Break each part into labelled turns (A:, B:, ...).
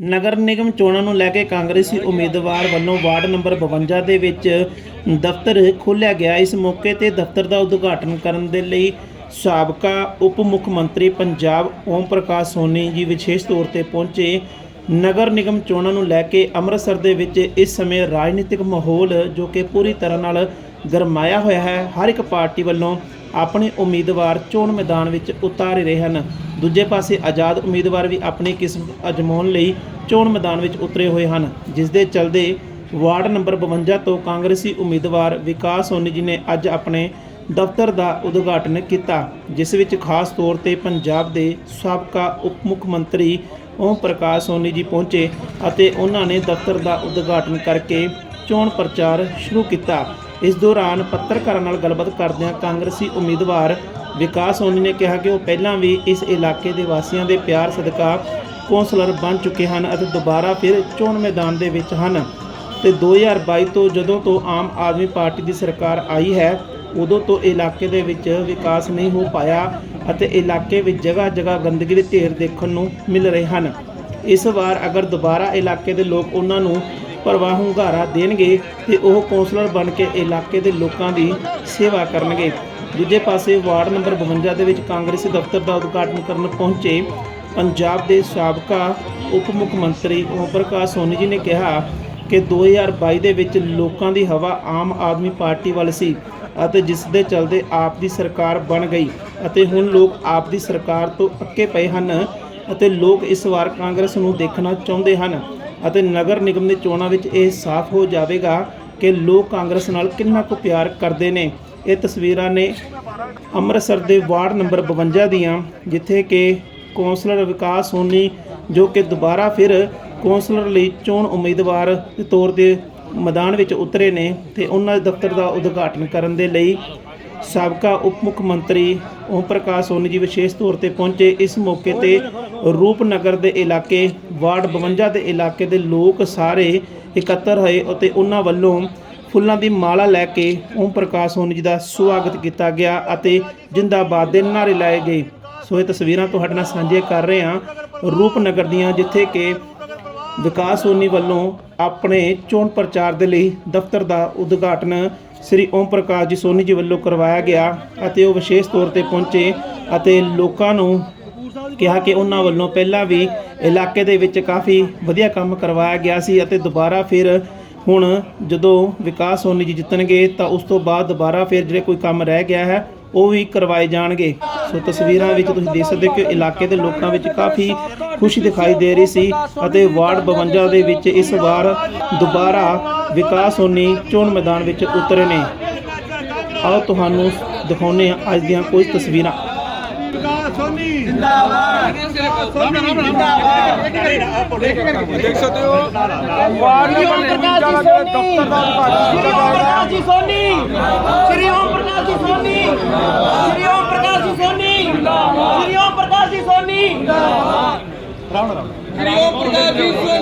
A: ਨਗਰ ਨਿਗਮ ਚੋਣਾਂ ਨੂੰ ਲੈ ਕੇ ਕਾਂਗਰਸੀ ਉਮੀਦਵਾਰ ਵੱਲੋਂ ਵਾਰਡ ਨੰਬਰ 52 ਦੇ ਵਿੱਚ ਦਫ਼ਤਰ ਖੋਲ੍ਹਿਆ ਗਿਆ। ਇਸ ਮੌਕੇ ਤੇ ਦਫ਼ਤਰ ਦਾ ਉਦਘਾਟਨ ਕਰਨ ਦੇ ਲਈ ਸਾਬਕਾ ਉਪ ਮੁੱਖ ਮੰਤਰੀ ਪੰਜਾਬ ਓਮ ਪ੍ਰਕਾਸ਼ ਸੋਨੀ ਜੀ ਵਿਸ਼ੇਸ਼ ਤੌਰ ਤੇ ਪਹੁੰਚੇ। ਨਗਰ ਨਿਗਮ ਚੋਣਾਂ ਨੂੰ ਲੈ ਕੇ ਅੰਮ੍ਰਿਤਸਰ ਦੇ ਵਿੱਚ ਇਸ ਸਮੇਂ ਰਾਜਨੀਤਿਕ ਮਾਹੌਲ ਜੋ ਕਿ ਪੂਰੀ ਤਰ੍ਹਾਂ ਨਾਲ ਗਰਮਾਇਆ ਹੋਇਆ ਹੈ। ਹਰ ਇੱਕ ਪਾਰਟੀ ਵੱਲੋਂ ਆਪਣੇ ਉਮੀਦਵਾਰ ਚੋਣ ਮੈਦਾਨ ਵਿੱਚ ਉਤਾਰੇ ਰਹੇ ਹਨ। ਦੂਜੇ ਪਾਸੇ ਆਜ਼ਾਦ ਉਮੀਦਵਾਰ ਵੀ ਆਪਣੀ ਕਿਸਮਤ ਅਜਮਾਉਣ ਲਈ ਚੋਣ ਮੈਦਾਨ ਵਿੱਚ ਉਤਰੇ ਹੋਏ ਹਨ ਜਿਸ ਦੇ ਚਲਦੇ ਵਾਰਡ ਨੰਬਰ 52 ਤੋਂ ਕਾਂਗਰਸੀ ਉਮੀਦਵਾਰ ਵਿਕਾਸ ਸੋਨੀ ਜੀ ਨੇ ਅੱਜ ਆਪਣੇ ਦਫ਼ਤਰ ਦਾ ਉਦਘਾਟਨ ਕੀਤਾ, ਜਿਸ ਵਿੱਚ ਖਾਸ ਤੌਰ ਤੇ ਪੰਜਾਬ ਦੇ ਸਾਬਕਾ ਉਪ ਮੁੱਖ ਮੰਤਰੀ ਓਮ ਪ੍ਰਕਾਸ਼ ਸੋਨੀ ਜੀ ਪਹੁੰਚੇ ਅਤੇ ਉਹਨਾਂ ਨੇ ਦਫ਼ਤਰ ਦਾ ਉਦਘਾਟਨ ਕਰਕੇ ਚੋਣ ਪ੍ਰਚਾਰ ਸ਼ੁਰੂ ਕੀਤਾ। ਇਸ ਦੌਰਾਨ ਪੱਤਰਕਾਰਾਂ ਨਾਲ ਗੱਲਬਾਤ ਕਰਦਿਆਂ ਕਾਂਗਰਸੀ ਉਮੀਦਵਾਰ ਵਿਕਾਸ ਸੋਨੀ ਨੇ ਕਿਹਾ ਕਿ ਉਹ ਪਹਿਲਾਂ ਵੀ ਇਸ ਇਲਾਕੇ ਦੇ ਵਾਸੀਆਂ ਦੇ ਪਿਆਰ ਸਦਕਾ ਕੌਂਸਲਰ ਬਣ ਚੁੱਕੇ ਹਨ ਅਤੇ ਦੁਬਾਰਾ ਫਿਰ ਚੋਣ ਮੈਦਾਨ ਦੇ ਵਿੱਚ ਹਨ। ਤੇ 2022 ਤੋਂ ਜਦੋਂ ਤੋਂ ਆਮ ਆਦਮੀ ਪਾਰਟੀ ਦੀ ਸਰਕਾਰ ਆਈ ਹੈ, ਉਦੋਂ ਤੋਂ ਇਲਾਕੇ ਦੇ ਵਿੱਚ ਵਿਕਾਸ ਨਹੀਂ ਹੋ ਪਾਇਆ ਅਤੇ ਇਲਾਕੇ ਵਿੱਚ ਜਗ੍ਹਾ ਜਗ੍ਹਾ ਗੰਦਗੀ ਦੇ ਢੇਰ ਦੇਖਣ ਨੂੰ ਮਿਲ ਰਹੇ ਹਨ। ਇਸ ਵਾਰ ਅਗਰ ਦੁਬਾਰਾ ਇਲਾਕੇ ਦੇ ਲੋਕ ਉਹਨਾਂ ਨੂੰ ਪ੍ਰਵਾਹ ਹੁੰਗਾਰਾ ਦੇਣਗੇ ਤੇ ਉਹ ਕੌਂਸਲਰ ਬਣ ਕੇ ਇਲਾਕੇ ਦੇ ਲੋਕਾਂ ਦੀ ਸੇਵਾ ਕਰਨਗੇ। ਦੂਜੇ ਪਾਸੇ ਵਾਰਡ ਨੰਬਰ 52 ਦੇ ਵਿੱਚ ਕਾਂਗਰਸੀ ਦਫ਼ਤਰ ਦਾ ਉਦਘਾਟਨ ਕਰਨ ਪਹੁੰਚੇ ਪੰਜਾਬ ਦੇ ਸਾਬਕਾ ਉਪ ਮੁੱਖ ਮੰਤਰੀ ਓਮ ਪ੍ਰਕਾਸ਼ ਸੋਨੀ ਜੀ ਨੇ ਕਿਹਾ ਕਿ 2022 ਦੇ ਵਿੱਚ ਲੋਕਾਂ ਦੀ ਹਵਾ ਆਮ ਆਦਮੀ ਪਾਰਟੀ ਵੱਲ ਸੀ ਅਤੇ ਜਿਸ ਦੇ ਚਲਦੇ ਆਪ ਦੀ ਸਰਕਾਰ ਬਣ ਗਈ ਅਤੇ ਹੁਣ ਲੋਕ ਆਪ ਦੀ ਸਰਕਾਰ ਤੋਂ ਅੱਕੇ ਪਏ ਹਨ ਅਤੇ ਲੋਕ ਇਸ ਵਾਰ ਕਾਂਗਰਸ ਨੂੰ ਦੇਖਣਾ ਚਾਹੁੰਦੇ ਹਨ। ਅਤੇ ਨਗਰ ਨਿਗਮ ਦੇ ਚੋਣਾਂ ਵਿੱਚ ਇਹ ਸਾਫ਼ ਹੋ ਜਾਵੇਗਾ ਕਿ ਲੋਕ ਕਾਂਗਰਸ ਨਾਲ ਕਿੰਨਾ ਕੁ ਪਿਆਰ ਕਰਦੇ ਨੇ। ਇਹ ਤਸਵੀਰਾਂ ਨੇ ਅੰਮ੍ਰਿਤਸਰ ਦੇ ਵਾਰਡ ਨੰਬਰ 52 ਦੀਆਂ, ਜਿੱਥੇ ਕਿ ਕੌਂਸਲਰ ਵਿਕਾਸ ਸੋਨੀ, ਜੋ ਕਿ ਦੁਬਾਰਾ ਫਿਰ ਕੌਂਸਲਰ ਲਈ ਚੋਣ ਉਮੀਦਵਾਰ ਦੇ ਤੌਰ ਤੇ ਮੈਦਾਨ ਵਿੱਚ ਉਤਰੇ ਨੇ, ਤੇ ਉਹਨਾਂ ਦੇ ਦਫ਼ਤਰ ਦਾ ਉਦਘਾਟਨ ਕਰਨ ਦੇ ਲਈ ਸਾਬਕਾ ਉਪ ਮੁੱਖ ਮੰਤਰੀ ਓਮ ਪ੍ਰਕਾਸ਼ ਸੋਨੀ ਜੀ ਵਿਸ਼ੇਸ਼ ਤੌਰ ਤੇ ਪਹੁੰਚੇ। ਇਸ ਮੌਕੇ ਤੇ ਰੂਪਨਗਰ ਦੇ ਇਲਾਕੇ, ਵਾਰਡ 52 ਦੇ ਇਲਾਕੇ ਦੇ ਲੋਕ ਸਾਰੇ ਇਕੱਤਰ ਹੋਏ ਅਤੇ ਉਹਨਾਂ ਵੱਲੋਂ ਫੁੱਲਾਂ ਦੀ ਮਾਲਾ ਲੈ ਕੇ ਓਮ ਪ੍ਰਕਾਸ਼ ਸੋਨੀ ਜੀ ਦਾ ਸਵਾਗਤ ਕੀਤਾ ਗਿਆ ਅਤੇ ਜਿੰਦਾਬਾਦ ਦੇ ਨਾਰੇ ਲਾਏ ਗਏ। ਸੋ ਇਹ ਤਸਵੀਰਾਂ ਤੁਹਾਡੇ ਨਾਲ ਸਾਂਝੇ ਕਰ ਰਹੇ ਹਾਂ। ਰੂਪਨਗਰ ਦੀਆਂ ਜਿੱਥੇ ਕਿ ਵਿਕਾਸ ਸੋਨੀ ਵੱਲੋਂ ਆਪਣੇ ਚੋਣ ਪ੍ਰਚਾਰ ਦੇ ਲਈ ਦਫ਼ਤਰ ਦਾ ਉਦਘਾਟਨ ਸ੍ਰੀ ਓਮ ਪ੍ਰਕਾਸ਼ ਜੀ ਸੋਨੀ ਜੀ ਵੱਲੋਂ ਕਰਵਾਇਆ ਗਿਆ ਅਤੇ ਉਹ ਵਿਸ਼ੇਸ਼ ਤੌਰ ਤੇ ਪਹੁੰਚੇ ਅਤੇ ਲੋਕਾਂ ਨੂੰ ਕਿਹਾ ਕਿ ਉਹਨਾਂ ਵੱਲੋਂ ਪਹਿਲਾਂ ਵੀ ਇਲਾਕੇ ਦੇ ਵਿੱਚ ਕਾਫੀ ਵਧੀਆ ਕੰਮ ਕਰਵਾਇਆ ਗਿਆ ਸੀ ਅਤੇ ਦੁਬਾਰਾ ਫਿਰ ਹੁਣ ਜਦੋਂ ਵਿਕਾਸ ਸੋਨੀ ਜੀ ਜਿੱਤਣਗੇ ਤਾਂ ਉਸ ਤੋਂ ਬਾਅਦ ਦੁਬਾਰਾ ਫਿਰ ਜਿਹੜੇ ਕੋਈ ਕੰਮ ਰਹਿ ਗਿਆ ਹੈ ਉਹ ਵੀ ਕਰਵਾਏ ਜਾਣਗੇ। ਸੋ ਤਸਵੀਰਾਂ ਵਿੱਚ ਤੁਸੀਂ ਦੇਖ ਸਕਦੇ ਹੋ ਕਿ ਇਲਾਕੇ ਦੇ ਲੋਕਾਂ ਵਿੱਚ ਕਾਫੀ ਖੁਸ਼ੀ ਦਿਖਾਈ ਦੇ ਰਹੀ ਸੀ ਅਤੇ ਵਾਰਡ 52 ਦੇ ਵਿੱਚ ਇਸ ਵਾਰ ਦੁਬਾਰਾ ਵਿਕਾਸ ਸੋਨੀ ਚੋਣ ਮੈਦਾਨ ਵਿੱਚ ਉਤਰੇ ਨੇ। ਆਓ ਤੁਹਾਨੂੰ ਦਿਖਾਉਂਦੇ ਹਾਂ ਅੱਜ ਦੀਆਂ ਕੁਝ ਤਸਵੀਰਾਂ।
B: ਦੇਖ ਸਕਦੇ ਹੋ। ਵਾਰਡ ਬੰਦੇ ਦਾ ਦਫ਼ਤਰ ਦਾ
C: ਪ੍ਰਕਾਸ਼ ਜੀ ਸੋਨੀ। ਸ਼੍ਰੀ ਓਮ ਪ੍ਰਕਾਸ਼ ਜੀ ਸੋਨੀ। ਸ਼੍ਰੀ ਓਮ ਪ੍ਰਕਾਸ਼ ਜੀ ਸੋਨੀ। ਸ਼੍ਰੀ ਓਮ ਪ੍ਰਕਾਸ਼ ਜੀ ਸੋਨੀ।
B: ਸ਼੍ਰੀ ਓਮ ਪ੍ਰਕਾਸ਼ ਜੀ ਸੋਨੀ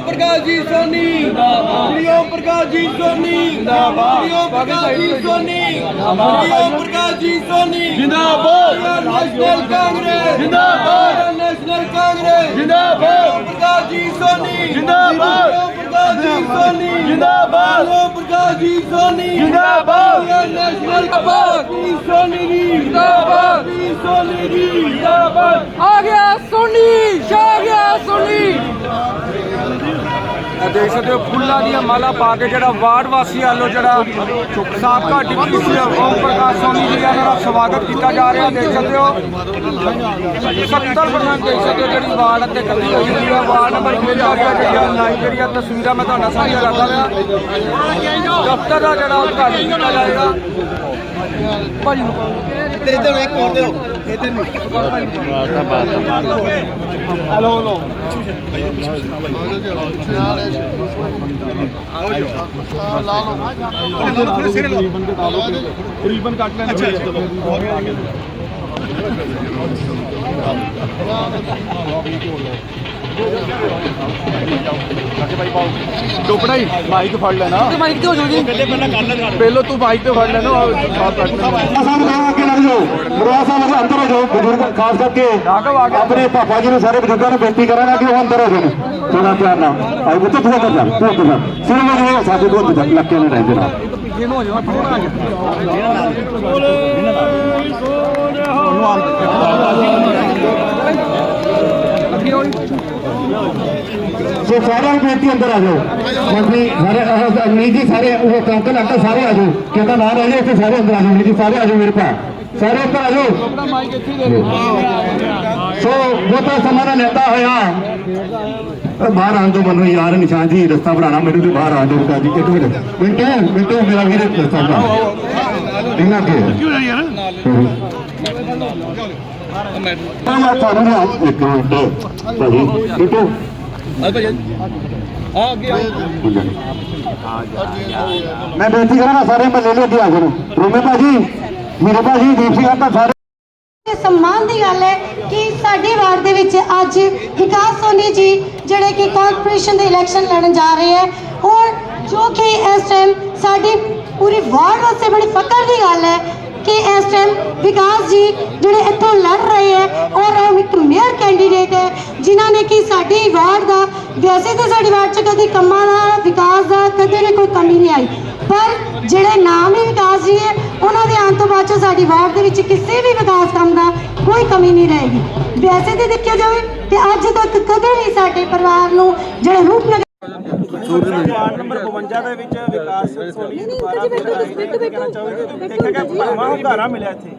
B: ਓਮ ਪ੍ਰਕਾਸ਼ ਜੀ ਸੋਨੀ ਸ਼੍ਰੀ ਓਮ ਪ੍ਰਕਾਸ਼ ਜੀ ਸੋਨੀ ਜਿੰਦਾਬਾਦ ਸ਼੍ਰੀ ਓਮ ਪ੍ਰਕਾਸ਼ ਜੀ ਸੋਨੀ ਸ਼੍ਰੀ ਓਮ ਪ੍ਰਕਾਸ਼ ਜੀ ਸੋਨੀ ਜਿੰਦਾਬਾਦ ਨੈਸ਼ਨਲ ਕਾਂਗਰਸ ਜਿੰਦਾਬਾਦ ਨੈਸ਼ਨਲ ਕਾਂਗਰਸ ਜਿੰਦਾਬਾਦ ਪ੍ਰਕਾਸ਼ ਜੀ ਸੋਨੀ ਜਿੰਦਾਬਾਦ ਪ੍ਰਕਾਸ਼ ਜੀ ਸੋਨੀ ਜਿੰਦਾਬਾਦ ਪ੍ਰਕਾਸ਼ ਜੀ ਸੋਨੀ ਜਿੰਦਾਬਾਦ ਨੈਸ਼ਨਲ ਕਾਂਗਰਸ ਸੋਨੀ ਜਿੰਦਾਬਾਦ ਸੋਨੀ ਜਿੰਦਾਬਾਦ
D: ਆ ਗਿਆ ਸੋਨੀ ਛਾ ਗਿਆ ਸੋਨੀ
B: ਇਹ ਦੇਖ ਸਕਦੇ ਹੋ, ਫੁੱਲਾਂ ਦੀਆਂ ਮਾਲਾ ਪਾ ਕੇ ਜਿਹੜਾ ਵਾਰਡ ਵਾਸੀ ਵੱਲੋਂ ਜਿਹੜਾ ਸਾਬਕਾ ਡਿਪਟੀ ਸੀ ਓਮ ਪ੍ਰਕਾਸ਼ ਸੋਨੀ ਜੀ ਦਾ ਜਿਹੜਾ ਸਵਾਗਤ ਕੀਤਾ ਜਾ ਰਿਹਾ, ਦੇਖ ਸਕਦੇ ਹੋ। 70% ਦੇਖ ਸਕਦੇ ਹੋ ਜਿਹੜੀ ਵਾਰਡ ਅਤੇ ਕੱਲੀ ਹੋਈ ਹੈ ਵਾਰਡ ਨੰਬਰ 52 ਦੀਆਂ ਜਿਹੜੀਆਂ ਲਾਈਵ ਜਿਹੜੀਆਂ ਤਸਵੀਰਾਂ ਮੈਂ ਤੁਹਾਡਾ ਸਾਂਝੀਆਂ ਕਰਦਾ ਰਿਹਾ ਦਫ਼ਤਰ ਦਾ ਜਿਹੜਾ ਉਦਘਾਟਨ ਕੀਤਾ ਜਾਏਗਾ। ਭਾਜੀ ਨੂੰ ਤੇਰੇ ਤੇ ਇੱਕ ਹੋਰ ਦਿਓ। ਰੀਬਨ ਕੱਟ ਲੈਣਾ ਟੋਪੜਾ ਹੀ ਮਾਈਕ ਫੜ ਲੈਣਾ
D: ਮਾਈਕ ਤੇ ਹੋ ਜਾਓ ਜੀ
B: ਪਹਿਲਾਂ ਤੂੰ ਮਾਈਕ ਤੇ ਫੜ ਲੈਣਾ ਸਾਥ ਰੱਖ ਲੈਣਾ
E: ਲੱਗ ਜਾਓ ਮਰਿਆ ਸਾਹਿਬ ਜੀ ਅੰਦਰ ਹੋ ਜਾਓ ਬਜ਼ੁਰਗ ਖਾਸ ਕਰਕੇ ਆਪਣੇ ਪਾਪਾ ਜੀ ਨੂੰ ਸਾਰੇ ਬਜ਼ੁਰਗਾਂ ਨੂੰ ਬੇਨਤੀ ਕਰਾਂਗਾ ਕਿ ਉਹ ਅੰਦਰ ਹੋ ਜਾਣ ਥੋੜਾ ਪਿਆਰ ਨਾਲ ਆਈ ਬੁੱਤ ਥੋੜਾ ਕਰ ਜਾ ਤੂੰ ਅੰਦਰ ਜਾ ਸਿਰ ਵਜੇ ਸਾਡੇ ਕੋਲ ਅੰਦਰ ਲੱਕੇ ਨੇ ਰਹਿੰਦੇ ਨਾਲ ਸੋ ਸਾਰਿਆਂ ਨੂੰ ਬੇਨਤੀ ਅੰਦਰ ਆ ਜਾਓ ਮੰਤਰੀ ਸਾਰੇ ਆਹ ਅਮਨੀਤ ਜੀ ਸਾਰੇ ਉਹ ਕਾਉਂਟਰ ਲੱਗਦਾ ਸਾਰੇ ਆ ਜਾਓ ਕਿਉਂਕਿ ਨਾ ਰਹਿ ਜਾਓ ਇੱਥੇ ਸਾਰੇ ਅੰਦਰ ਆ ਜਾਓ ਅਮਨੀਤ ਜੀ ਸਾਰੇ ਆ ਜਾਓ ਮੇਰੇ ਭਾ ਸਾਰੇ ਉੱਪਰ ਆ ਜਾਓ ਸੋ ਬਹੁਤਾ ਸਮਾਂ ਨਾ ਲੈਂਦਾ ਹੋਇਆ ਅਹ ਬਾਹਰ ਆਉਣ ਤੋਂ ਮੈਨੂੰ ਯਾਰ ਨਿਸ਼ਾਨ ਜੀ ਰਸਤਾ ਬਣਾਉਣਾ ਮੈਨੂੰ ਤੇ ਬਾਹਰ ਆ ਜਾਓ ਬਤਾ ਜੀ ਇੱਕ ਮਿੰਟ ਮਿੰਟੋ ਮਿੰਟੋ ਮੇਰਾ ਵੀਰੇ ਰਸਤਾ ਬਣਾ ਇਹਨਾਂ ਕੇ ਕਿਉਂ ਯਾਰ ਮੈਂ ਤੁਹਾਨੂੰ ਨਾ ਇੱਕ ਮਿੰਟ ਭਾਜੀ ਮਿੰਟੋ ਮੈਂ ਬੇਨਤੀ ਕਰਾਂਗਾ ਸਾਰੇ ਮਹੱਲੇ ਨੂੰ ਅੱਗੇ ਆ ਜਾਣ ਰੋਮੇ ਭਾਜੀ ਮੇਰੇ ਭਾਜੀ ਦੀਪ ਸਿੰਘ ਆਪਾਂ ਸਾਰੇ
F: ਸਨਮਾਨ ਦੀ ਗੱਲ ਹੈ ਕਿ ਸਾਡੇ ਵਾਰਡ ਦੇ ਵਿੱਚ ਅੱਜ ਵਿਕਾਸ ਸੋਨੀ ਜੀ ਜਿਹੜੇ ਕਿ ਕਾਰਪੋਰੇਸ਼ਨ ਦੇ ਇਲੈਕਸ਼ਨ ਲੜਨ ਜਾ ਰਹੇ ਹੈ ਔਰ ਜੋ ਕਿ ਇਸ ਟਾਈਮ ਸਾਡੀ ਪੂਰੀ ਵਾਰਡ ਵਾਸਤੇ ਬੜੀ ਫਖਰ ਦੀ ਗੱਲ ਹੈ ਕਿ ਇਸ ਟਾਈਮ ਵਿਕਾਸ ਜੀ ਜਿਹੜੇ ਇੱਥੋਂ ਲੜ ਰਹੇ ਹੈ, ਔਰ ਉਹ ਇੱਕ ਮੇਅਰ ਕੈਂਡੀਡੇਟ ਹੈ, ਜਿਨ੍ਹਾਂ ਨੇ ਕਿ ਸਾਡੀ ਵਾਰਡ ਦਾ, ਵੈਸੇ ਤਾਂ ਸਾਡੀ ਵਾਰਡ 'ਚ ਕਦੀ ਕੰਮਾਂ ਦਾ, ਵਿਕਾਸ ਦਾ ਕਦੇ ਵੀ ਕੋਈ ਕਮੀ ਨਹੀਂ ਆਈ। ਪਰ ਜਿਹੜੇ ਨਾਮ ਹੀ ਵਿਕਾਸ ਜੀ ਹੈ ਉਹਨਾਂ ਦੇ ਆਉਣ ਤੋਂ ਬਾਅਦ 'ਚੋਂ ਸਾਡੀ ਵਾਰਡ ਦੇ ਵਿੱਚ ਕਿਸੇ ਵੀ ਵਿਕਾਸ ਕੰਮ ਦਾ ਕੋਈ ਕਮੀ ਨਹੀਂ ਰਹੇਗੀ। ਵੈਸੇ ਤੇ ਦੇਖਿਆ ਜਾਵੇ ਤੇ ਅੱਜ ਤੱਕ ਕਦੇ ਵੀ ਸਾਡੇ ਪਰਿਵਾਰ ਨੂੰ ਜਿਹੜੇ ਰੂਪਨਗਰ
C: ਵਾਰਡ ਨੰਬਰ 52 ਦੇ ਵਿੱਚ ਵਿਕਾਸ ਸੋਨੀ ਚਾਹੋਗੇ? ਦੇਖਿਆ ਗਿਆ ਭਰਵਾਂ ਹੁੰਗਾਰਾ ਮਿਲਿਆ ਇੱਥੇ।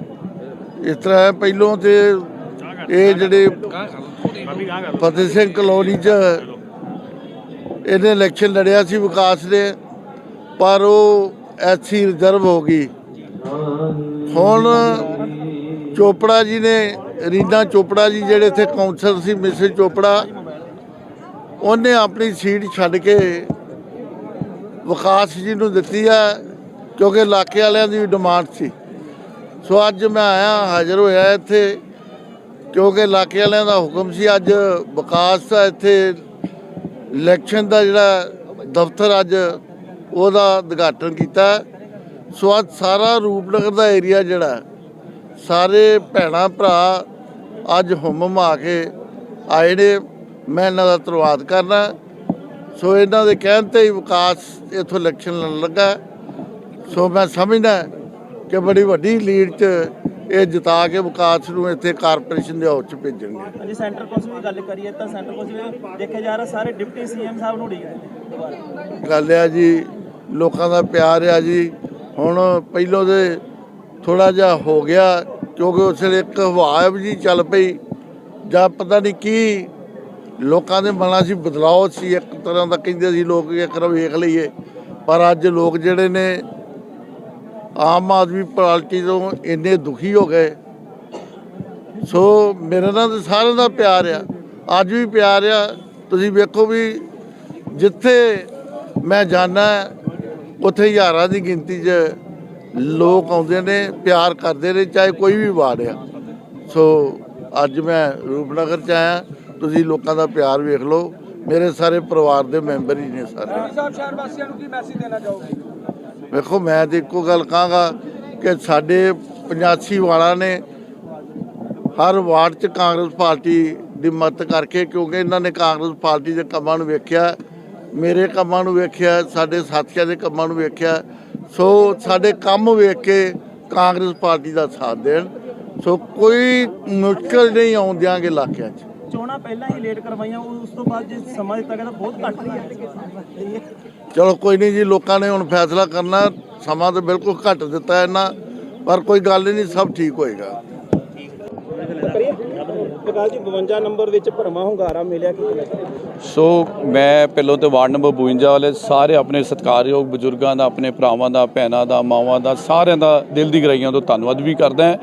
G: ਇਸ ਤਰ੍ਹਾਂ ਹੈ, ਪਹਿਲੋਂ ਤੇ ਇਹ ਜਿਹੜੇ ਫਤਿਹ ਸਿੰਘ ਕਲੋਨੀ ਚ ਇਹਨੇ ਇਲੈਕਸ਼ਨ ਲੜਿਆ ਸੀ ਵਿਕਾਸ ਨੇ ਪਰ ਉਹ ਐਸੀ ਰਿਜ਼ਰਵ ਹੋ ਗਈ। ਹੁਣ ਚੋਪੜਾ ਜੀ ਨੇ, ਰੀਨਾ ਚੋਪੜਾ ਜੀ ਜਿਹੜੇ ਇੱਥੇ ਕਾਉਂਸਲਰ ਸੀ ਮਿਸਿਸ ਚੋਪੜਾ, ਉਹਨੇ ਆਪਣੀ ਸੀਟ ਛੱਡ ਕੇ ਵਿਕਾਸ ਜੀ ਨੂੰ ਦਿੱਤੀ ਆ, ਕਿਉਂਕਿ ਇਲਾਕੇ ਵਾਲਿਆਂ ਦੀ ਡਿਮਾਂਡ ਸੀ। ਸੋ ਅੱਜ ਮੈਂ ਆਇਆ, ਹਾਜ਼ਰ ਹੋਇਆ ਇੱਥੇ, ਕਿਉਂਕਿ ਇਲਾਕੇ ਵਾਲਿਆਂ ਦਾ ਹੁਕਮ ਸੀ, ਅੱਜ ਵਿਕਾਸ ਦਾ ਇੱਥੇ ਇਲੈਕਸ਼ਨ ਦਾ ਜਿਹੜਾ ਦਫ਼ਤਰ ਅੱਜ ਉਹਦਾ ਉਦਘਾਟਨ ਕੀਤਾ ਸੋ ਅੱਜ ਸਾਰਾ ਰੂਪਨਗਰ ਦਾ ਏਰੀਆ ਜਿਹੜਾ ਸਾਰੇ ਭੈਣਾਂ ਭਰਾ ਅੱਜ ਹੁਮਮ ਆ ਕੇ ਆਏ ਨੇ। ਮੈਂ ਇਹਨਾਂ ਦਾ ਧੰਨਵਾਦ ਕਰਨਾ ਸੋ ਇਹਨਾਂ ਦੇ ਕਹਿਣ ਤੇ ਹੀ ਵਿਕਾਸ ਇੱਥੋਂ ਇਲੈਕਸ਼ਨ ਲੜਨ ਲੱਗਾ ਸੋ ਮੈਂ ਸਮਝਦਾ ਕਿ ਬੜੀ ਵੱਡੀ ਲੀਡ 'ਚ ਇਹ ਜਿਤਾ ਕੇ ਵਿਕਾਸ ਨੂੰ ਇੱਥੇ ਕਾਰਪੋਰੇਸ਼ਨ ਦੇ ਹਾਊਸ 'ਚ ਭੇਜਣਗੇ।
C: ਅਜੀ ਸੈਂਟਰ ਕੌਂਸਲ ਦੀ ਗੱਲ ਕਰੀਏ ਤਾਂ ਸੈਂਟਰ ਕੌਂਸਲ ਦੇਖਿਆ ਜਾ ਰਿਹਾ ਸਾਰੇ ਡਿਪਟੀ ਸੀਐਮ ਸਾਹਿਬ ਨੂੰ ਉਡੀਕ ਰਹੇ ਨੇ। ਦੁਬਾਰਾ
G: ਗੱਲ ਆ ਜੀ ਲੋਕਾਂ ਦਾ ਪਿਆਰ ਆ ਜੀ। ਹੁਣ ਪਹਿਲੋਂ ਦੇ ਥੋੜਾ ਜਿਹਾ ਹੋ ਗਿਆ, ਕਿਉਂਕਿ ਉਸ ਵੇਲੇ ਇੱਕ ਹਵਾ ਜੀ ਚੱਲ ਪਈ। ਜਾਂ ਪਤਾ ਨਹੀਂ ਕੀ ਲੋਕਾਂ ਦੇ ਮਨਾਂ 'ਚ ਬਦਲਾਅ ਸੀ, ਇੱਕ ਤਰ੍ਹਾਂ ਦਾ ਕਹਿੰਦੇ ਸੀ ਲੋਕ ਇੱਕ ਵਾਰ ਵੇਖ ਲਈਏ। ਪਰ ਅੱਜ ਲੋਕ ਜਿਹੜੇ ਨੇ, ਆਮ ਆਦਮੀ ਪਾਰਟੀ ਤੋਂ ਇੰਨੇ ਦੁਖੀ ਹੋ ਗਏ। ਸੋ ਮੇਰੇ ਨਾਲ ਤਾਂ ਸਾਰਿਆਂ ਦਾ ਪਿਆਰ ਆ। ਅੱਜ ਵੀ ਪਿਆਰ ਆ। ਤੁਸੀਂ ਵੇਖੋ ਵੀ ਜਿੱਥੇ ਮੈਂ ਜਾਣਾ ਉੱਥੇ ਹਜ਼ਾਰਾਂ ਦੀ ਗਿਣਤੀ 'ਚ ਲੋਕ ਆਉਂਦੇ ਨੇ ਪਿਆਰ ਕਰਦੇ ਨੇ ਚਾਹੇ ਕੋਈ ਵੀ ਵਾਰਡ ਆ। ਸੋ ਅੱਜ ਮੈਂ ਰੂਪਨਗਰ 'ਚ ਆਇਆ ਤੁਸੀਂ ਲੋਕਾਂ ਦਾ ਪਿਆਰ ਵੇਖ ਲਓ। ਮੇਰੇ ਸਾਰੇ ਪਰਿਵਾਰ ਦੇ ਮੈਂਬਰ ਹੀ ਨੇ ਸਾਰੇ।
B: ਸਾਹਿਬ ਸ਼ਹਿਰ ਵਾਸੀਆਂ ਨੂੰ ਕੀ ਮੈਸੇਜ ਦੇਣਾ ਚਾਹੋਗੇ?
G: ਵੇਖੋ ਮੈਂ ਤੇ ਇੱਕੋ ਗੱਲ ਕਹਾਂਗਾ ਕਿ ਸਾਡੇ 85 ਵਾਲਾ ਨੇ ਹਰ ਵਾਰਡ 'ਚ ਕਾਂਗਰਸ ਪਾਰਟੀ ਦੀ ਮਦਦ ਕਰਕੇ ਕਿਉਂਕਿ ਇਹਨਾਂ ਨੇ ਕਾਂਗਰਸ ਪਾਰਟੀ ਦੇ ਕੰਮਾਂ ਨੂੰ ਵੇਖਿਆ ਮੇਰੇ ਕੰਮਾਂ ਨੂੰ ਵੇਖਿਆ ਸਾਡੇ ਸਾਥੀਆਂ ਦੇ ਕੰਮਾਂ ਨੂੰ ਵੇਖਿਆ ਸੋ ਸਾਡੇ ਕੰਮ ਵੇਖ ਕੇ ਕਾਂਗਰਸ ਪਾਰਟੀ ਦਾ ਸਾਥ ਦੇਣ ਸੋ ਕੋਈ ਮੁਸ਼ਕਲ ਨਹੀਂ ਆਉਣ ਦਿਆਂਗੇ ਇਲਾਕਿਆਂ 'ਚ।
C: ਚੋਣਾਂ ਪਹਿਲਾਂ ਹੀ ਲੇਟ ਕਰਵਾਈਆਂ ਉਸ ਤੋਂ ਬਾਅਦ ਜੇ ਸਮਾਂ ਦਿੱਤਾ ਗਿਆ ਤਾਂ ਬਹੁਤ ਘੱਟ ਰਹੀ ਹੈ।
G: ਚਲੋ ਕੋਈ ਨਹੀਂ ਜੀ ਲੋਕਾਂ ਨੇ ਹੁਣ ਫੈਸਲਾ ਕਰਨਾ ਸਮਾਂ ਤਾਂ ਬਿਲਕੁਲ ਘੱਟ ਦਿੱਤਾ ਇਹਨਾਂ ਪਰ ਕੋਈ ਗੱਲ ਨਹੀਂ ਸਭ ਠੀਕ ਹੋਏਗਾ।
C: ਵਿਕਾਸ ਜੀ 52 ਨੰਬਰ ਵਿੱਚ ਭਰਵਾਂ ਹੁੰਗਾਰਾ ਮਿਲਿਆ, ਕਿ
H: ਸੋ ਮੈਂ ਪਹਿਲੋਂ ਤੇ ਵਾਰਡ ਨੰਬਰ 52 ਵਾਲੇ ਸਾਰੇ ਆਪਣੇ ਸਤਿਕਾਰਯੋਗ ਬਜ਼ੁਰਗਾਂ ਦਾ, ਆਪਣੇ ਭਰਾਵਾਂ ਦਾ, ਭੈਣਾਂ ਦਾ, ਮਾਵਾਂ ਦਾ, ਸਾਰਿਆਂ ਦਾ ਦਿਲ ਦੀ ਗਹਿਰਾਈਆਂ ਤੋਂ ਧੰਨਵਾਦ ਵੀ ਕਰਦਾ ਹਾਂ।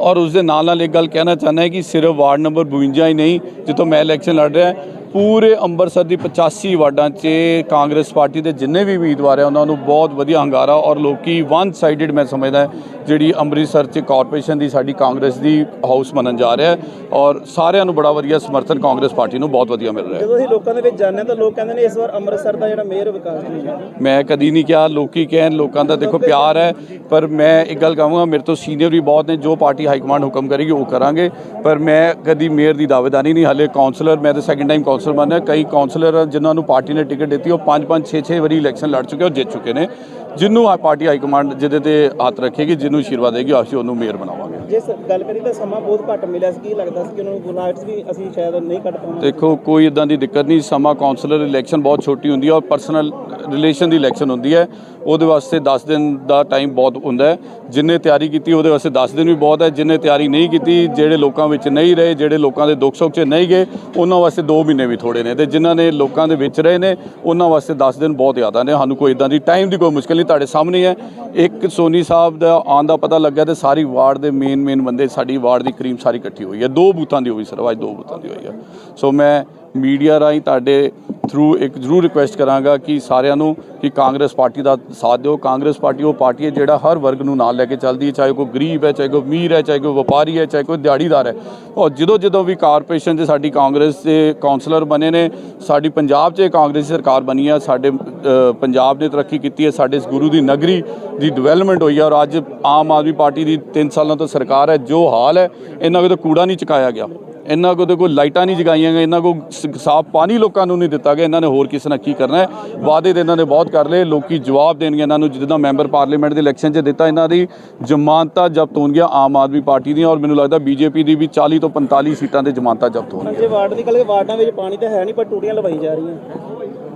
H: ਔਰ ਉਸ ਦੇ ਨਾਲ ਨਾਲ ਇੱਕ ਗੱਲ ਕਹਿਣਾ ਚਾਹੁੰਦਾ ਕਿ ਸਿਰਫ ਵਾਰਡ ਨੰਬਰ 52 ਹੀ ਨਹੀਂ, ਜਿੱਥੋਂ ਮੈਂ ਇਲੈਕਸ਼ਨ ਲੜ ਰਿਹਾ ਪੂਰੇ ਅੰਮ੍ਰਿਤਸਰ ਦੀ 85 ਵਾਰਡਾਂ 'ਚ ਕਾਂਗਰਸ ਪਾਰਟੀ ਦੇ ਜਿੰਨੇ ਵੀ ਉਮੀਦਵਾਰ ਆ ਉਹਨਾਂ ਨੂੰ ਬਹੁਤ ਵਧੀਆ ਹੰਗਾਰਾ ਔਰ ਲੋਕੀ ਵਨ ਸਾਈਡਡ ਮੈਂ ਸਮਝਦਾ ਜਿਹੜੀ ਅੰਮ੍ਰਿਤਸਰ 'ਚ ਕਾਰਪੋਰੇਸ਼ਨ ਦੀ ਸਾਡੀ ਕਾਂਗਰਸ ਦੀ ਹਾਊਸ ਮੰਨਣ ਜਾ ਰਿਹਾ ਔਰ ਸਾਰਿਆਂ ਨੂੰ ਬੜਾ ਵਧੀਆ ਸਮਰਥਨ ਕਾਂਗਰਸ ਪਾਰਟੀ ਨੂੰ ਬਹੁਤ ਵਧੀਆ ਮਿਲ ਰਿਹਾ
C: ਜਦੋਂ ਅਸੀਂ ਲੋਕਾਂ ਦੇ ਵਿੱਚ ਜਾਂਦੇ ਹਾਂ ਤਾਂ ਲੋਕ ਕਹਿੰਦੇ ਨੇ ਇਸ ਵਾਰ ਅੰਮ੍ਰਿਤਸਰ ਦਾ ਜਿਹੜਾ ਮੇਅਰ ਵਿਕਾਸ ਨਹੀਂ ਹੈ
H: ਮੈਂ ਕਦੀ ਨਹੀਂ ਕਿਹਾ ਲੋਕੀ ਕਹਿਣ ਲੋਕਾਂ ਦਾ ਦੇਖੋ ਪਿਆਰ ਹੈ ਪਰ ਮੈਂ ਇੱਕ ਗੱਲ ਕਹਾਂਗਾ ਮੇਰੇ ਤੋਂ ਸੀਨੀਅਰ ਵੀ ਬਹੁਤ ਨੇ ਜੋ ਪਾਰਟੀ ਹਾਈ ਕਮਾਂਡ ਹੁਕਮ ਕਰੇਗੀ ਉਹ ਕਰਾਂਗੇ ਪਰ ਮੈਂ ਕਦੀ ਮੇਅਰ ਦੀ ਦਾਅਵੇਦਾਰੀ ਨਹੀਂ ਹਾਲੇ ਕਾਉਂਸਲਰ ਮੈਂ ਤਾਂ ਸੈਕਿੰਡ ਟਾਈਮ ਕਾਉਂਸਲਰ ਬਣਿਆ ਕਈ ਕਾਉਂਸਲਰ ਜਿਨ੍ਹਾਂ ਨੂੰ ਪਾਰਟੀ ਨੇ ਟਿਕਟ ਦਿੱਤੀ, ਉਹ 5 5 6 6 ਵਾਰੀ ਇਲੈਕਸ਼ਨ ਲੜ ਚੁੱਕੇ, ਉਹ ਜਿੱਤ ਚੁੱਕੇ ਨੇ। ਜਿਹਨੂੰ ਆ ਪਾਰਟੀ ਹਾਈ ਕਮਾਂਡ ਜਿਹਦੇ ਤੇ ਹੱਥ ਰੱਖੇਗੀ ਜਿਹਨੂੰ ਆਸ਼ੀਰਵਾਦ ਦੇਗੀ ਅਸੀਂ ਉਹਨੂੰ ਮੇਅਰ ਬਣਾਵਾਂਗੇ।
C: ਜੇ ਗੱਲ ਕਰੀ ਤਾਂ ਸਮਾਂ ਬਹੁਤ ਘੱਟ ਮਿਲਿਆ ਸੀ ਕੀ ਲੱਗਦਾ ਸੀ ਕਿ ਉਹਨਾਂ ਨੂੰ ਗੁਨਾਹਟ ਵੀ ਅਸੀਂ ਸ਼ਾਇਦ ਨਹੀਂ ਕੱਢ ਪਾਵਾਂਗੇ?
H: ਦੇਖੋ ਕੋਈ ਇਦਾਂ ਦੀ ਦਿੱਕਤ ਨਹੀਂ ਸਮਾਂ ਕਾਉਂਸਲਰ ਇਲੈਕਸ਼ਨ ਬਹੁਤ ਛੋਟੀ ਹੁੰਦੀ ਹੈ ਔਰ ਪਰਸਨਲ ਰਿਲੇਸ਼ਨ ਦੀ ਇਲੈਕਸ਼ਨ ਹੁੰਦੀ ਹੈ ਉਹਦੇ ਵਾਸਤੇ 10 ਦਿਨ ਦਾ ਟਾਈਮ ਬਹੁਤ ਹੁੰਦਾ ਹੈ ਜਿੰਨੇ ਤਿਆਰੀ ਕੀਤੀ ਉਹਦੇ ਵਾਸਤੇ 10 ਦਿਨ ਵੀ ਬਹੁਤ ਹੈ ਜਿੰਨੇ ਤਿਆਰੀ ਨਹੀਂ ਕੀਤੀ ਜਿਹੜੇ ਲੋਕਾਂ ਵਿੱਚ ਨਹੀਂ ਰਹੇ ਜਿਹੜੇ ਲੋਕਾਂ ਦੇ ਦੁੱਖ ਸੁੱਖ 'ਚ ਨਹੀਂ ਗਏ ਉਹਨਾਂ ਵਾਸਤੇ 2 ਮਹੀਨੇ ਵੀ ਥੋੜੇ ਨੇ ਤੇ ਜਿਨ੍ਹਾਂ ਨੇ ਲੋਕਾਂ ਦੇ ਵਿੱਚ ਰਹੇ ਨੇ ਉਹਨਾਂ ਵਾਸਤੇ 10 ਦਿਨ ਬਹੁਤ ਜ਼ਿਆਦਾ ਨੇ ਸਾਨੂੰ ਕੋਈ ਇਦਾਂ ਦੀ ਟਾਈਮ ਦੀ ਕੋਈ ਮੁਸ਼ਕਲ ਨਹੀਂ ਤੁਹਾਡੇ ਸਾਹਮਣੇ ਹੈ। ਇੱਕ ਸੋਨੀ ਸਾਹਿਬ ਦਾ ਆਉਣ ਦਾ ਪਤਾ ਲੱਗਿਆ ਤੇ ਸਾਰੀ ਵਾਰਡ ਦੇ ਮੇਨ ਮੇਨ ਬੰਦੇ ਸਾਡੀ ਵਾਰਡ ਦੀ ਕਰੀਮ ਸਾਰੀ ਇਕੱਠੀ ਹੋਈ ਹੈ। ਦੋ ਬੂਥਾਂ ਦੀ ਹੋਈ ਸਰ ਅੱਜ ਦੋ ਬੂਥਾਂ ਦੀ ਹੋਈ ਹੈ। ਸੋ ਮੈਂ ਮੀਡੀਆ ਰਾਹੀਂ ਤੁਹਾਡੇ ਥਰੂ ਇੱਕ ਜ਼ਰੂਰ ਰਿਕੁਐਸਟ ਕਰਾਂਗਾ ਕਿ ਸਾਰਿਆਂ ਨੂੰ ਕਿ ਕਾਂਗਰਸ ਪਾਰਟੀ ਦਾ ਸਾਥ ਦਿਓ। ਕਾਂਗਰਸ ਪਾਰਟੀ ਉਹ ਪਾਰਟੀ ਹੈ ਜਿਹੜਾ ਹਰ ਵਰਗ ਨੂੰ ਨਾਲ ਲੈ ਕੇ ਚੱਲਦੀ ਹੈ। ਚਾਹੇ ਕੋਈ ਗਰੀਬ ਹੈ, ਚਾਹੇ ਕੋਈ ਅਮੀਰ ਹੈ, ਚਾਹੇ ਕੋਈ ਵਪਾਰੀ ਹੈ, ਚਾਹੇ ਕੋਈ ਦਿਹਾੜੀਦਾਰ ਹੈ। ਔਰ ਜਦੋਂ ਜਦੋਂ ਵੀ ਕਾਰਪੋਰੇਸ਼ਨ 'ਚ ਸਾਡੀ ਕਾਂਗਰਸ ਦੇ ਕਾਉਂਸਲਰ ਬਣੇ ਨੇ, ਸਾਡੀ ਪੰਜਾਬ 'ਚ ਕਾਂਗਰਸ ਸਰਕਾਰ ਬਣੀ ਹੈ ਸਾਡੇ ਪੰਜਾਬ ਨੇ ਤਰੱਕੀ ਕੀਤੀ ਹੈ, ਸਾਡੇ ਇਸ ਗੁਰੂ ਦੀ ਨਗਰੀ ਦੀ ਡਿਵੈਲਪਮੈਂਟ ਹੋਈ ਹੈ ਔਰ ਅੱਜ ਆਮ ਆਦਮੀ ਪਾਰਟੀ ਦੀ 3 ਸਾਲਾਂ ਤੋਂ ਸਰਕਾਰ ਹੈ। ਜੋ ਹਾਲ ਹੈ, ਇਹਨਾਂ ਕੋਲ ਤਾਂ ਕੂੜਾ ਨਹੀਂ ਚੁਕਾਇਆ ਗਿਆ। ਇਹਨਾਂ ਕੋਲ ਤਾਂ ਕੋਈ ਲਾਈਟਾਂ ਨਹੀਂ ਜਗਾਈਆਂ ਗਈਆਂ ਇਹਨਾਂ ਕੋਲ ਸਾਫ਼ ਪਾਣੀ ਲੋਕਾਂ ਨੂੰ ਨਹੀਂ ਦਿੱਤਾ ਗਿਆ ਇਹਨਾਂ ਨੇ ਹੋਰ ਕਿਸੇ ਨਾਲ ਕੀ ਕਰਨਾ ਹੈ? ਵਾਅਦੇ ਤਾਂ ਇਹਨਾਂ ਨੇ ਬਹੁਤ ਕਰ ਲਏ ਲੋਕੀ ਜਵਾਬ ਦੇਣਗੇ ਇਹਨਾਂ ਨੂੰ ਜਿੱਦਾਂ ਮੈਂਬਰ ਪਾਰਲੀਮੈਂਟ ਦੇ ਇਲੈਕਸ਼ਨ 'ਚ ਦਿੱਤਾ ਇਹਨਾਂ ਦੀ ਜ਼ਮਾਨਤਾਂ ਜ਼ਬਤ ਹੋਣਗੀਆਂ ਆਮ ਆਦਮੀ ਪਾਰਟੀ ਦੀਆਂ ਔਰ ਮੈਨੂੰ ਲੱਗਦਾ ਬੀਜੇਪੀ ਦੀ ਵੀ 40 ਤੋਂ 45 ਸੀਟਾਂ ਤੇ ਜ਼ਮਾਨਤਾਂ ਜ਼ਬਤ ਹੋਣਗੀਆਂ।
C: ਜੇ ਵਾਰਡ ਦੀ ਗੱਲ ਵਾਰਡਾਂ ਵਿੱਚ ਪਾਣੀ ਤਾਂ ਹੈ ਨਹੀਂ ਪਰ ਟੂਟੀਆਂ ਲਵਾਈ ਜਾ ਰਹੀਆਂ।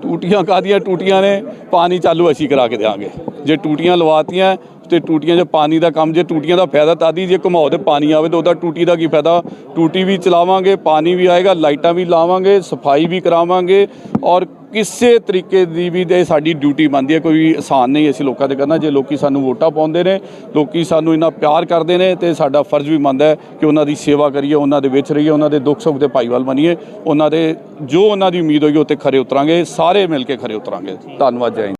H: ਟੂਟੀਆਂ ਕਾਦੀਆਂ ਟੂਟੀਆਂ ਨੇ ਪਾਣੀ ਚਾਲੂ ਅਸੀਂ ਕਰਾ ਕੇ ਦੇਵਾਂਗੇ ਜੇ ਟੂਟੀਆਂ ਲਵਾਤੀਆਂ ਤੇ ਟੂਟੀਆਂ 'ਚ ਪਾਣੀ ਦਾ ਕੰਮ, ਜੇ ਟੂਟੀਆਂ ਦਾ ਫਾਇਦਾ ਤਾਦੀ ਜੇ ਘੁਮਾਓ ਤੇ ਪਾਣੀ ਆਵੇ ਤਾਂ ਉਹਦਾ ਟੂਟੀ ਦਾ ਕੀ ਫਾਇਦਾ? ਟੂਟੀ ਵੀ ਚਲਾਵਾਂਗੇ, ਪਾਣੀ ਵੀ ਆਏਗਾ, ਲਾਈਟਾਂ ਵੀ ਲਾਵਾਂਗੇ, ਸਫ਼ਾਈ ਵੀ ਕਰਾਵਾਂਗੇ ਔਰ ਕਿਸੇ ਤਰੀਕੇ ਦੀ ਵੀ ਦੇ ਸਾਡੀ ਡਿਊਟੀ ਬਣਦੀ ਹੈ, ਕੋਈ ਆਸਾਨ ਨਹੀਂ ਅਸੀਂ ਲੋਕਾਂ ਦੇ ਕਰਨਾ, ਜੇ ਲੋਕੀ ਸਾਨੂੰ ਵੋਟਾਂ ਪਾਉਂਦੇ ਨੇ, ਲੋਕੀ ਸਾਨੂੰ ਇੰਨਾ ਪਿਆਰ ਕਰਦੇ ਨੇ ਤੇ ਸਾਡਾ ਫਰਜ਼ ਵੀ ਬਣਦਾ ਹੈ ਕਿ ਉਹਨਾਂ ਦੀ ਸੇਵਾ ਕਰੀਏ, ਉਹਨਾਂ ਦੇ ਵਿੱਚ ਰਹੀਏ, ਉਹਨਾਂ ਦੇ ਦੁੱਖ ਸੁੱਖ ਦੇ ਭਾਈਵਾਲ ਬਣੀਏ, ਉਹਨਾਂ ਦੇ ਜੋ ਉਹਨਾਂ ਦੀ ਉਮੀਦ ਹੋਈ ਉਹ ਤੇ ਖਰੇ ਉਤਰਾਂਗੇ, ਸਾਰੇ ਮਿਲ ਕੇ ਖਰੇ ਉਤਰਾਂਗੇ। ਧੰਨਵਾਦ, ਜੈ